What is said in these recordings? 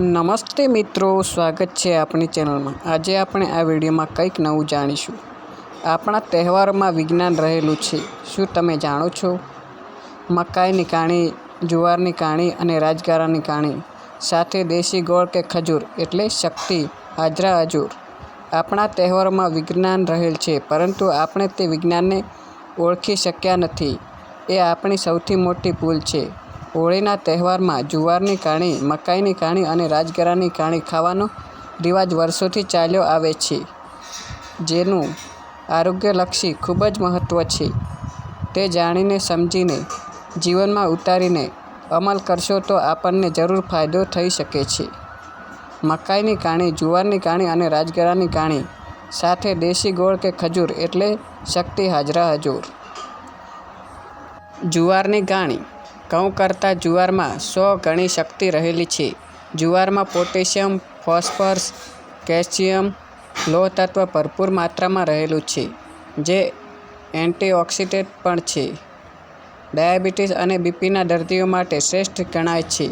નમસ્તે મિત્રો, સ્વાગત છે આપણી ચેનલમાં. આજે આપણે આ વિડીયોમાં કંઈક નવું જાણીશું. આપણા તહેવારોમાં વિજ્ઞાન રહેલું છે. શું તમે જાણો છો? મકાઈની કાણી, જુવારની કાણી અને રાજગારાની કાણી, સાથે દેશી ગોળ કે ખજૂર એટલે શક્તિ, હાજરા હજૂર. આપણા તહેવારોમાં વિજ્ઞાન રહેલ છે, પરંતુ આપણે તે વિજ્ઞાનને ઓળખી શક્યા નથી. એ આપણી સૌથી મોટી ભૂલ છે. હોળીના તહેવારમાં જુવારની કાણી, મકાઈની કાણી અને રાજગરાની કાણી ખાવાનો રિવાજ વર્ષોથી ચાલ્યો આવે છે, જેનું આરોગ્યલક્ષી ખૂબ જ મહત્ત્વ છે. તે જાણીને, સમજીને, જીવનમાં ઉતારીને અમલ કરશો તો આપણને જરૂર ફાયદો થઈ શકે છે. મકાઈની કાણી, જુવારની કાણી અને રાજગરાની કાણી સાથે દેશી ગોળ કે ખજૂર એટલે શક્તિ હાજરા હજૂર. જુવારની કાણી ઘઉં કરતાં જુવારમાં સો ગણી શક્તિ રહેલી છે. જુવારમાં પોટેશિયમ, ફોસ્ફરસ, કેલ્શિયમ, લોહ તત્વ ભરપૂર માત્રામાં રહેલું છે, જે એન્ટીઓક્સિડન્ટ પણ છે. ડાયાબિટીસ અને બીપીના દર્દીઓ માટે શ્રેષ્ઠ ગણાય છે.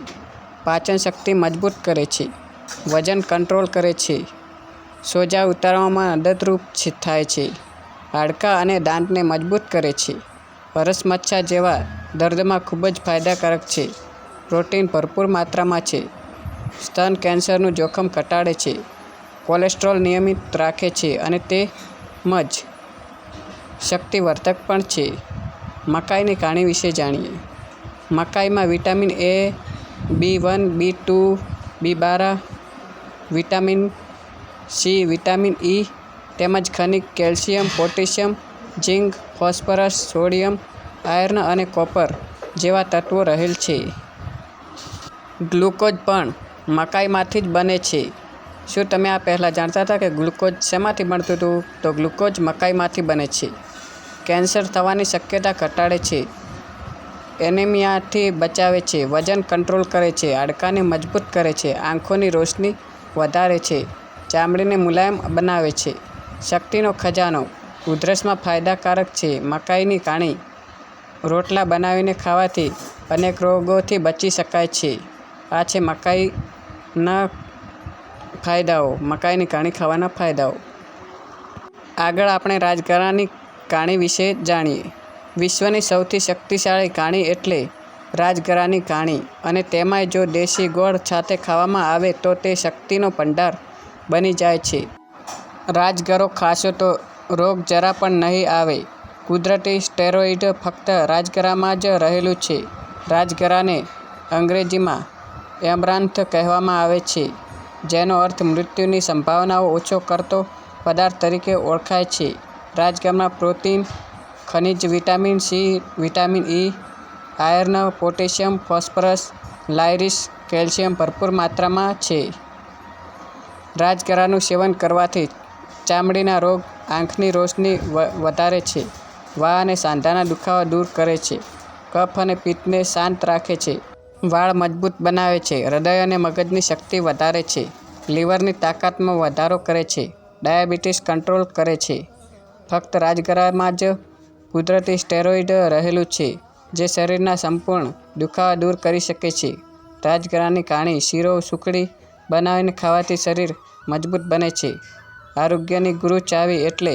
પાચન શક્તિ મજબૂત કરે છે. વજન કંટ્રોલ કરે છે. સોજા ઉતારવામાં મદદરૂપ થાય છે. હાડકાં અને દાંતને મજબૂત કરે છે. હરસ મચ્છા જેવા દર્દમાં ખૂબ જ ફાયદાકારક છે. પ્રોટીન ભરપૂર માત્રામાં છે. સ્તન કેન્સરનું જોખમ ઘટાડે છે. કોલેસ્ટ્રોલ નિયમિત રાખે છે અને તેમજ શક્તિવર્ધક પણ છે. મકાઈની કાણી વિશે જાણીએ. મકાઈમાં vitamin A, B one, B two, B Bara, vitamin C, vitamin E, તેમજ ખનિજ, calcium, potassium zinc, phosphorus, sodium, iron અને કોપર જેવા તત્વો રહેલ છે. ગ્લુકોઝ પણ મકાઈમાંથી જ બને છે. શું તમે આ પહેલાં જાણતા હતા કે ગ્લુકોઝ શેમાંથી મળતું હતું? તો ગ્લુકોઝ મકાઈમાંથી બને છે. કેન્સર થવાની શક્યતા ઘટાડે છે. એનેમિયાથી બચાવે છે. વજન કંટ્રોલ કરે છે. હાડકાને મજબૂત કરે છે. આંખોની રોશની વધારે છે. ચામડીને મુલાયમ બનાવે છે. શક્તિનો ખજાનો ઉધરસમાં ફાયદાકારક છે. મકાઈની કાણી રોટલા બનાવીને ખાવાથી અનેક રોગોથી બચી શકાય છે. આ છે મકાઈના ફાયદાઓ, મકાઈની કાણી ખાવાના ફાયદાઓ. આગળ આપણે રાજગરાની કાણી વિશે જાણીએ. વિશ્વની સૌથી શક્તિશાળી કાણી એટલે રાજગરાની કાણી અને તેમાંય જો દેશી ગોળ સાથે ખાવામાં આવે તો તે શક્તિનો ભંડાર બની જાય છે. રાજગરો ખાશો તો રોગ જરા પણ નહીં આવે. કુદરતી સ્ટેરોઇડ ફક્ત રાજગરામાં જ રહેલું છે. રાજગરાને અંગ્રેજીમાં એમરાન્થ કહેવામાં આવે છે, જેનો અર્થ મૃત્યુની સંભાવનાઓ ઓછો કરતો પદાર્થ તરીકે ઓળખાય છે. રાજગરામાં પ્રોટીન, ખનિજ, vitamin C, vitamin E iron, potassium, phosphorus, લાયરિસ, calcium ભરપૂર માત્રામાં છે. રાજગરાનું સેવન કરવાથી ચામડીના રોગ આંખની રોશની વધારે છે. વા અને સાંધાના દુખાવા દૂર કરે છે. કફ અને પિત્તને શાંત રાખે છે. વાળ મજબૂત બનાવે છે. હૃદય અને મગજની શક્તિ વધારે છે. લીવરની તાકાતમાં વધારો કરે છે. ડાયાબિટીસ કંટ્રોલ કરે છે. ફક્ત રાજગરામાં જ કુદરતી સ્ટેરોઇડ રહેલું છે, જે શરીરના સંપૂર્ણ દુખાવા દૂર કરી શકે છે. રાજગરાની કાણી શીરો, સુખડી બનાવીને ખાવાથી શરીર મજબૂત બને છે. આરોગ્યની ગુરુ ચાવી એટલે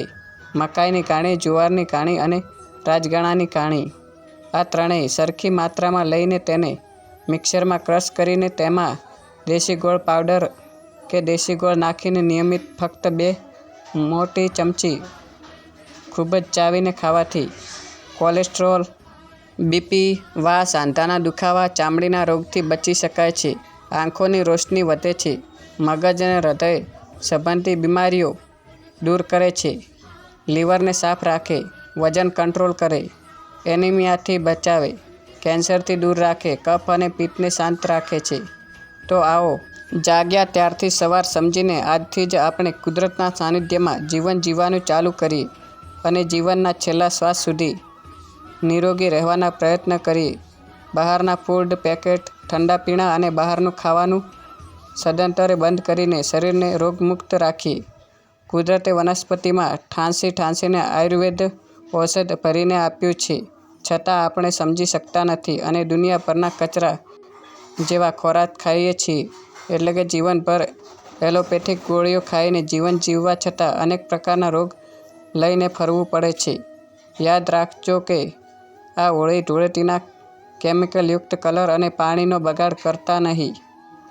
મકાઈની કાણી, જુવારની કાણી અને રાજગણાની કાણી. આ ત્રણેય સરખી માત્રામાં લઈને તેને મિક્સરમાં ક્રશ કરીને તેમાં દેશી ગોળ પાવડર કે દેશી ગોળ નાખીને નિયમિત ફક્ત બે મોટી ચમચી ખૂબ જ ચાવીને ખાવાથી કોલેસ્ટ્રોલ, બીપી વા સાંધાના દુખાવા, ચામડીના રોગથી બચી શકાય છે. આંખોની રોશની વધે છે. મગજ અને હૃદય સંબંધી બીમારીઓ દૂર કરે છે. લીવરને સાફ રાખે, વજન કંટ્રોલ કરે, એનિમિયાથી બચાવે, કેન્સરથી દૂર રાખે, કફ અને પિત્તને શાંત રાખે છે. તો આવો, જાગ્યા ત્યારથી સવાર સમજીને આજથી જ આપણે કુદરતના સાનિધ્યમાં જીવન જીવવાનું ચાલુ કરીએ અને જીવનના છેલ્લા શ્વાસ સુધી નિરોગી રહેવાના પ્રયત્ન કરીએ. બહારના ફૂડ પેકેટ ઠંડા પીણા અને બહારનું ખાવાનું સદંતરે બંધ કરીને શરીરને રોગમુક્ત રાખીએ કુદરતે વનસ્પતિમાં ઠાંસી ઠાંસીને આયુર્વેદ ઔષધ ભરીને આપ્યું છે. છતાં આપણે સમજી શકતા નથી અને દુનિયાભરના કચરા જેવા ખોરાક ખાઈએ છીએ. એટલે કે જીવનભર એલોપેથિક ગોળીઓ ખાઈને જીવન જીવવા છતાં અનેક પ્રકારના રોગ લઈને ફરવું પડે છે. યાદ રાખજો કે આ હોળી ધૂળેટીના કેમિકલયુક્ત કલર અને પાણીનો બગાડ કરતા નહીં.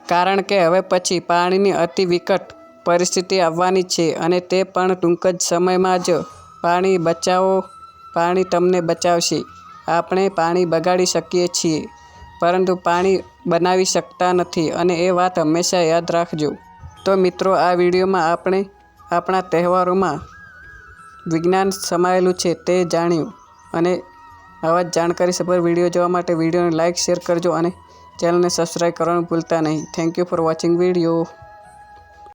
કારણ કે હવે પછી પાણીની અતિ વિકટ પરિસ્થિતિ આવવાની છે અને તે પણ ટૂંક જ સમયમાં જ પાણી બચાવો, પાણી તમને બચાવશે. આપણે પાણી બગાડી શકીએ છીએ, પરંતુ પાણી બનાવી શકતા નથી અને એ વાત હંમેશા યાદ રાખજો. તો મિત્રો, આ વિડીયોમાં આપણે આપણા તહેવારોમાં વિજ્ઞાન સમાયેલું છે તે જાણ્યું. અને આવા જ જાણકારીસભર વીડિયો જોવા માટે વિડીયોને લાઇક શેર કરજો અને ચેનલને સબસ્ક્રાઈબ કરવાનું ભૂલતા નહીં. Thank you for watching video